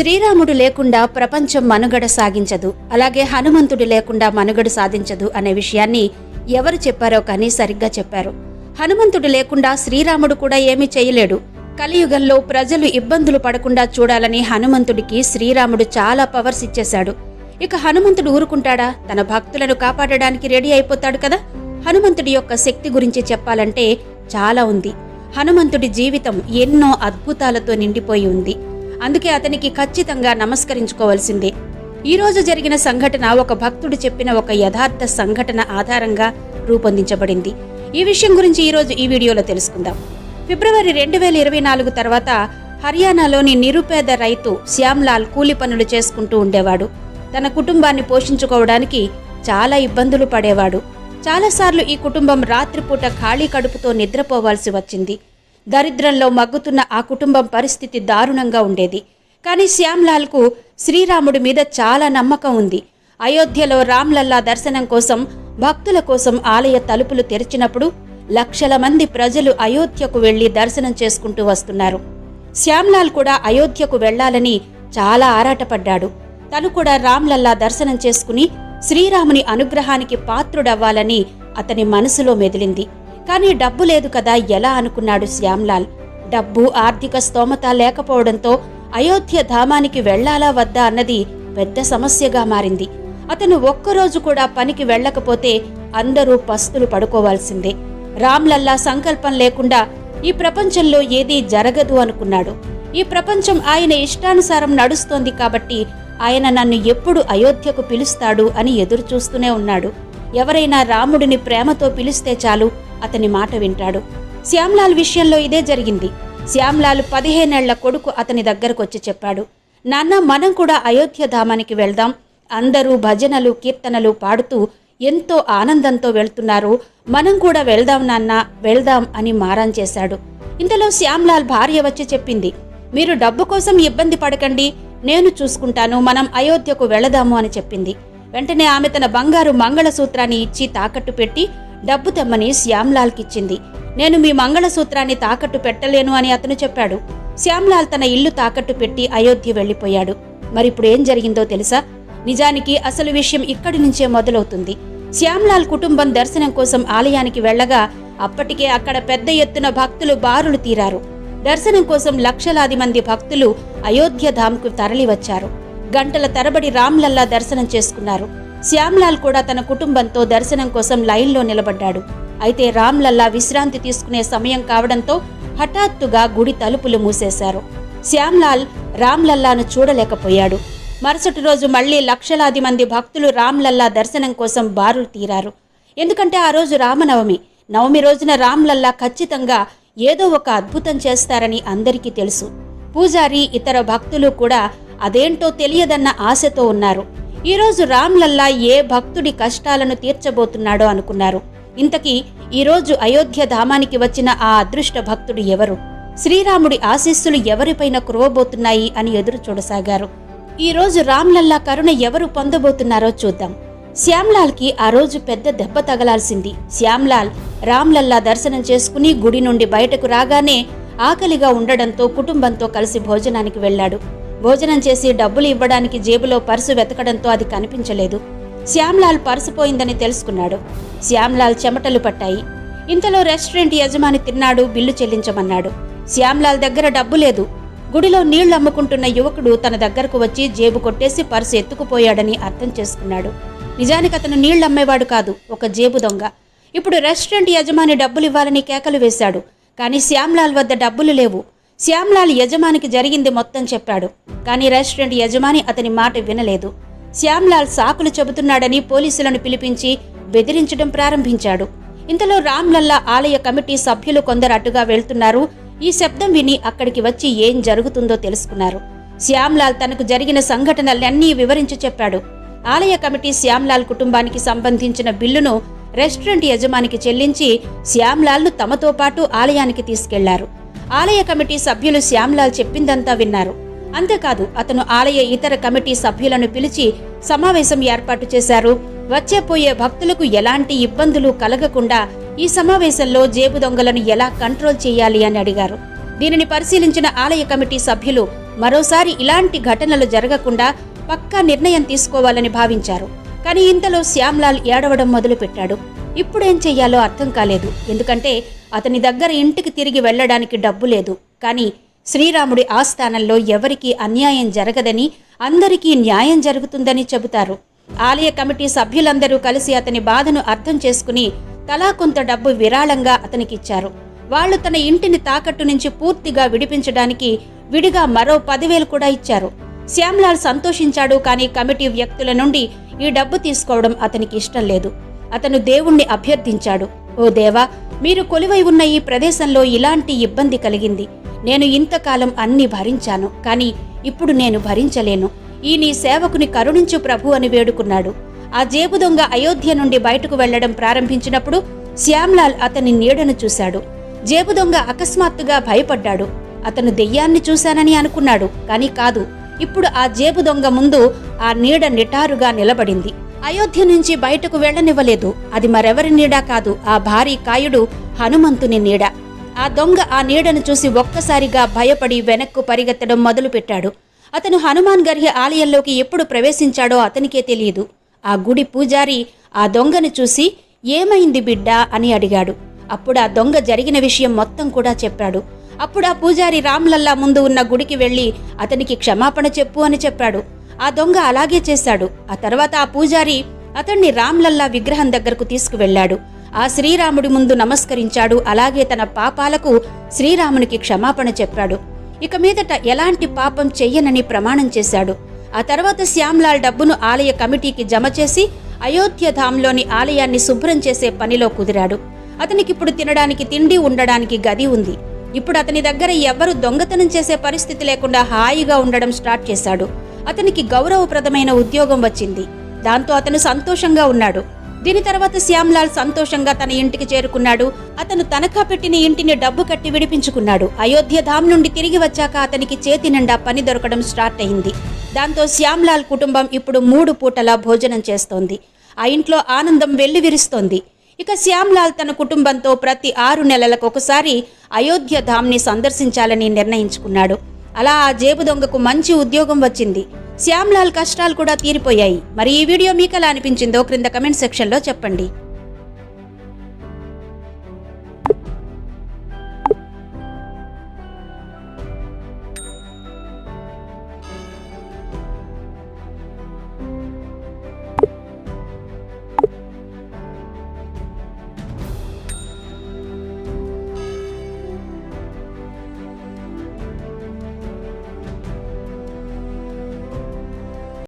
శ్రీరాముడు లేకుండా ప్రపంచం మనుగడ సాగించదు. అలాగే హనుమంతుడు లేకుండా మనుగడ సాధించదు అనే విషయాన్ని ఎవరు చెప్పారో కానీ సరిగ్గా చెప్పారు. హనుమంతుడు లేకుండా శ్రీరాముడు కూడా ఏమీ చేయలేడు. కలియుగంలో ప్రజలు ఇబ్బందులు పడకుండా చూడాలని హనుమంతుడికి శ్రీరాముడు చాలా పవర్స్ ఇచ్చేశాడు. ఇక హనుమంతుడు ఊరుకుంటాడా? తన భక్తులను కాపాడడానికి రెడీ అయిపోతాడు కదా? హనుమంతుడి యొక్క శక్తి గురించి చెప్పాలంటే చాలా ఉంది. హనుమంతుడి జీవితం ఎన్నో అద్భుతాలతో నిండిపోయి ఉంది. అందుకే అతనికి ఖచ్చితంగా నమస్కరించుకోవాల్సిందే. ఈరోజు జరిగిన సంఘటన ఒక భక్తుడు చెప్పిన ఒక యథార్థ సంఘటన ఆధారంగా రూపొందించబడింది. ఈ విషయం గురించి ఈరోజు ఈ వీడియోలో తెలుసుకుందాం. ఫిబ్రవరి రెండు వేల ఇరవై నాలుగు తర్వాత హర్యానాలోని నిరుపేద రైతు శ్యామ్లాల్ కూలి పనులు చేసుకుంటూ ఉండేవాడు. తన కుటుంబాన్ని పోషించుకోవడానికి చాలా ఇబ్బందులు పడేవాడు. చాలాసార్లు ఈ కుటుంబం రాత్రిపూట ఖాళీ కడుపుతో నిద్రపోవాల్సి వచ్చింది. దరిద్రంలో మగ్గుతున్న ఆ కుటుంబం పరిస్థితి దారుణంగా ఉండేది. కానీ శ్యామ్లాల్కు శ్రీరాముడి మీద చాలా నమ్మకం ఉంది. అయోధ్యలో రామ్లల్లా దర్శనం కోసం భక్తుల కోసం ఆలయ తలుపులు తెరిచినప్పుడు లక్షల మంది ప్రజలు అయోధ్యకు వెళ్ళి దర్శనం చేసుకుంటూ వస్తున్నారు. శ్యామ్లాల్ కూడా అయోధ్యకు వెళ్ళాలని చాలా ఆరాటపడ్డాడు. తను కూడా రామ్లల్లా దర్శనం చేసుకుని శ్రీరాముని అనుగ్రహానికి పాత్రుడవ్వాలని అతని మనసులో మెదిలింది. కానీ డబ్బు లేదు కదా ఎలా అనుకున్నాడు శ్యామ్లాల్. డబ్బు ఆర్థిక స్తోమత లేకపోవడంతో అయోధ్య ధామానికి వెళ్ళాలా వద్దా అన్నది పెద్ద సమస్యగా మారింది. అతను ఒక్కరోజు కూడా పనికి వెళ్ళకపోతే అందరూ పస్తులు పడుకోవాల్సిందే. రామ్లల్లా సంకల్పం లేకుండా ఈ ప్రపంచంలో ఏదీ జరగదు అనుకున్నాడు. ఈ ప్రపంచం ఆయన ఇష్టానుసారం నడుస్తోంది కాబట్టి ఆయన నన్ను ఎప్పుడు అయోధ్యకు పిలుస్తాడు అని ఎదురు చూస్తూనే ఉన్నాడు. ఎవరైనా రాముడిని ప్రేమతో పిలిస్తే చాలు అతని మాట వింటాడు. శ్యామ్లాల్ విషయంలో ఇదే జరిగింది. శ్యామ్లాల్ పదిహేనేళ్ళ కొడుకు అతని దగ్గరకొచ్చి చెప్పాడు నాన్న మనం కూడా అయోధ్య ధామానికి వెళ్దాం. అందరూ భజనలు కీర్తనలు పాడుతూ ఎంతో ఆనందంతో వెళ్తున్నారు. మనం కూడా వెళ్దాం నాన్న వెళ్దాం అని మారాన్ చేశాడు. ఇంతలో శ్యామ్లాల్ భార్య వచ్చి చెప్పింది మీరు డబ్బు కోసం ఇబ్బంది పడకండి. నేను చూసుకుంటాను. మనం అయోధ్యకు వెళదాము అని చెప్పింది. వెంటనే ఆమె తన బంగారు మంగళసూత్రాన్ని ఇచ్చి తాకట్టు పెట్టి డబ్బు తెమ్మని శ్యామ్లాల్కిచ్చింది. నేను మీ మంగళసూత్రాన్ని తాకట్టు పెట్టలేను అని అతను చెప్పాడు. శ్యామ్లాల్ తన ఇల్లు తాకట్టు పెట్టి అయోధ్య వెళ్ళిపోయాడు మరిప్పుడు ఏం జరిగిందో తెలుసా? నిజానికి అసలు విషయం ఇక్కడి నుంచే మొదలవుతుంది. శ్యామ్లాల్ కుటుంబం దర్శనం కోసం ఆలయానికి వెళ్ళగా అప్పటికే అక్కడ పెద్ద ఎత్తున భక్తులు బారులు తీరారు. దర్శనం కోసం లక్షలాది మంది భక్తులు అయోధ్య ధామ్కు తరలివచ్చారు. గంటల తరబడి రామ్లల్లా దర్శనం చేసుకున్నారు. శ్యామ్లాల్ కూడా తన కుటుంబంతో దర్శనం కోసం లైన్లో నిలబడ్డాడు. అయితే రామ్లల్లా విశ్రాంతి తీసుకునే సమయం కావడంతో హఠాత్తుగా గుడి తలుపులు మూసేశారు. శ్యామ్లాల్ రామ్లల్లాను చూడలేకపోయాడు. మరుసటి రోజు మళ్ళీ లక్షలాది మంది భక్తులు రామ్లల్లా దర్శనం కోసం బారులు తీరారు. ఎందుకంటే ఆ రోజు రామనవమి. నవమి రోజున రామ్లల్లా ఖచ్చితంగా ఏదో ఒక అద్భుతం చేస్తారని అందరికీ తెలుసు. పూజారి ఇతర భక్తులు కూడా అదేంటో తెలియదన్న ఆశతో ఉన్నారు. ఈరోజు రామ్లల్లా ఏ భక్తుడి కష్టాలను తీర్చబోతున్నాడో అనుకున్నారు. ఇంతకీ ఈరోజు అయోధ్య ధామానికి వచ్చిన ఆ అదృష్ట భక్తుడు ఎవరు? శ్రీరాముడి ఆశీస్సులు ఎవరిపైన కురవబోతున్నాయి అని ఎదురు చూడసాగారు. ఈరోజు రామ్లల్లా కరుణ ఎవరు పొందబోతున్నారో చూద్దాం. శ్యామ్లాల్కి ఆ రోజు పెద్ద దెబ్బ తగలాల్సింది. శ్యామ్లాల్ రామ్లల్లా దర్శనం చేసుకుని గుడి నుండి బయటకు రాగానే ఆకలిగా ఉండడంతో కుటుంబంతో కలిసి భోజనానికి వెళ్ళాడు. భోజనం చేసి డబ్బులు ఇవ్వడానికి జేబులో పర్సు వెతకడంతో అది కనిపించలేదు. శ్యామ్లాల్ పర్సు పోయిందని తెలుసుకున్నాడు. శ్యామ్లాల్ చెమటలు పట్టాయి. ఇంతలో రెస్టారెంట్ యజమాని తిన్నాడు బిల్లు చెల్లించమన్నాడు. శ్యామ్లాల్ దగ్గర డబ్బు లేదు. గుడిలో నీళ్ళు అమ్ముకుంటున్న యువకుడు తన దగ్గరకు వచ్చి జేబు కొట్టేసి పర్సు ఎత్తుకుపోయాడని అర్థం చేసుకున్నాడు. నిజానికి అతను నీళ్ళు అమ్మేవాడు కాదు ఒక జేబు దొంగ. ఇప్పుడు రెస్టారెంట్ యజమాని డబ్బులు ఇవ్వాలని కేకలు వేశాడు. కానీ శ్యామ్లాల్ వద్ద డబ్బులు లేవు. శ్యామ్లాల్ యజమానికి జరిగింది మొత్తం చెప్పాడు. కానీ రెస్టారెంట్ యజమాని అతని మాట వినలేదు. శ్యామ్లాల్ సాకులు చెబుతున్నాడని పోలీసులను పిలిపించి బెదిరించడం ప్రారంభించాడు. ఇంతలో రామ్లల్లా ఆలయ కమిటీ సభ్యులు కొందరు అటుగా వెళ్తున్నారు. ఈ శబ్దం విని అక్కడికి వచ్చి ఏం జరుగుతుందో తెలుసుకున్నారు. శ్యామ్లాల్ తనకు జరిగిన సంఘటనలన్నీ వివరించి చెప్పాడు. ఆలయ కమిటీ శ్యామ్లాల్ కుటుంబానికి సంబంధించిన బిల్లును రెస్టారెంట్ యజమానికి చెల్లించి శ్యామ్లాల్ను తమతో పాటు ఆలయానికి తీసుకెళ్ళారు. ఆలయ కమిటీ సభ్యులు శ్యామ్లాల్ చెప్పిందంతా విన్నారు. అంతేకాదు అతను ఆలయ ఇతర కమిటీ సభ్యులను పిలిచి సమావేశం ఏర్పాటు చేశారు. వచ్చేపోయే భక్తులకు ఎలాంటి ఇబ్బందులు కలగకుండా ఈ సమావేశంలో జేబు దొంగలను ఎలా కంట్రోల్ చేయాలి అని అడిగారు. దీనిని పరిశీలించిన ఆలయ కమిటీ సభ్యులు మరోసారి ఇలాంటి ఘటనలు జరగకుండా పక్కా నిర్ణయం తీసుకోవాలని భావించారు. కానీ ఇంతలో శ్యామ్లాల్ ఏడవడం మొదలుపెట్టాడు. ఇప్పుడేం చెయ్యాలో అర్థం కాలేదు. ఎందుకంటే అతని దగ్గర ఇంటికి తిరిగి వెళ్ళడానికి డబ్బు లేదు. కానీ శ్రీరాముడి ఆస్థానంలో ఎవరికీ అన్యాయం జరగదని అందరికీ న్యాయం జరుగుతుందని చెబుతారు. ఆలయ కమిటీ సభ్యులందరూ కలిసి అతని బాధను అర్థం చేసుకుని తలా కొంత డబ్బు విరాళంగా అతనికిచ్చారు. వాళ్ళు తన ఇంటిని తాకట్టు నుంచి పూర్తిగా విడిపించడానికి విడిగా మరో పదివేలు కూడా ఇచ్చారు. శ్యామ్లాల్ సంతోషించాడు కానీ కమిటీ వ్యక్తుల నుండి ఈ డబ్బు తీసుకోవడం అతనికి ఇష్టం లేదు. అతను దేవుణ్ణి అభ్యర్థించాడు. ఓ దేవా మీరు కొలువై ఉన్న ఈ ప్రదేశంలో ఇలాంటి ఇబ్బంది కలిగింది. నేను ఇంతకాలం అన్ని భరించాను కానీ ఇప్పుడు నేను భరించలేను. ఈ నీ సేవకుని కరుణించు ప్రభు అని వేడుకున్నాడు. ఆ జేబు దొంగ అయోధ్య నుండి బయటకు వెళ్ళడం ప్రారంభించినప్పుడు శ్యామ్లాల్ అతని నీడను చూశాడు. జేబు దొంగ అకస్మాత్తుగా భయపడ్డాడు. అతను దెయ్యాన్ని చూశానని అనుకున్నాడు కానీ కాదు ఇప్పుడు ఆ జేబు దొంగ ముందు ఆ నీడ నిటారుగా నిలబడింది. అయోధ్య నుంచి బయటకు వెళ్ళనివ్వలేదు అది మరెవరి నీడ కాదు. ఆ భారీ కాయుడు హనుమంతుని నీడ. ఆ దొంగ ఆ నీడను చూసి ఒక్కసారిగా భయపడి వెనక్కు పరిగెత్తడం మొదలుపెట్టాడు. అతను హనుమాన్ గర్హి ఆలయంలోకి ఎప్పుడు ప్రవేశించాడో అతనికే తెలియదు. ఆ గుడి పూజారి ఆ దొంగను చూసి ఏమైంది బిడ్డా? అని అడిగాడు. అప్పుడు ఆ దొంగ జరిగిన విషయం మొత్తం కూడా చెప్పాడు. అప్పుడు ఆ పూజారి రామ్లల్లా ముందు ఉన్న గుడికి వెళ్ళి అతనికి క్షమాపణ చెప్పు అని చెప్పాడు. ఆ దొంగ అలాగే చేశాడు. ఆ తర్వాత ఆ పూజారి అతన్ని రామ్లల్లా విగ్రహం దగ్గరకు తీసుకువెళ్ళాడు. ఆ శ్రీరాముడి ముందు నమస్కరించాడు. అలాగే తన పాపాలకు శ్రీరామునికి క్షమాపణ చెప్పాడు. ఇక మీదట ఎలాంటి పాపం చెయ్యనని ప్రమాణం చేశాడు. ఆ తర్వాత శ్యామ్లాల్ డబ్బును ఆలయ కమిటీకి జమ చేసి అయోధ్యధాంలోని ఆలయాన్ని శుభ్రం చేసే పనిలో కుదిరాడు. అతనికిప్పుడు తినడానికి తిండి ఉండడానికి గది ఉంది. ఇప్పుడు అతని దగ్గర ఎవ్వరూ దొంగతనం చేసే పరిస్థితి లేకుండా హాయిగా ఉండడం స్టార్ట్ చేశాడు. అతనికి గౌరవప్రదమైన ఉద్యోగం వచ్చింది. దాంతో అతను సంతోషంగా ఉన్నాడు. దీని తర్వాత శ్యామ్లాల్ సంతోషంగా తన ఇంటికి చేరుకున్నాడు. అతను తనఖా పెట్టిన ఇంటిని డబ్బు కట్టి విడిపించుకున్నాడు. అయోధ్య ధామ్ నుండి తిరిగి వచ్చాక అతనికి చేతి నిండా పని దొరకడం స్టార్ట్ అయింది. దాంతో శ్యామ్లాల్ కుటుంబం ఇప్పుడు మూడు పూటలా భోజనం చేస్తోంది. ఆ ఇంట్లో ఆనందం వెల్లివిరుస్తోంది. ఇక శ్యామ్లాల్ తన కుటుంబంతో ప్రతి ఆరు నెలలకు ఒకసారి అయోధ్య ధామ్ని సందర్శించాలని నిర్ణయించుకున్నాడు. అలా ఆ జేబు దొంగకు మంచి ఉద్యోగం వచ్చింది. శ్యామ్లాల్ కష్టాలు కూడా తీరిపోయాయి. మరి ఈ వీడియో మీకు ఎలా అనిపించిందో క్రింద కమెంట్ సెక్షన్లో చెప్పండి.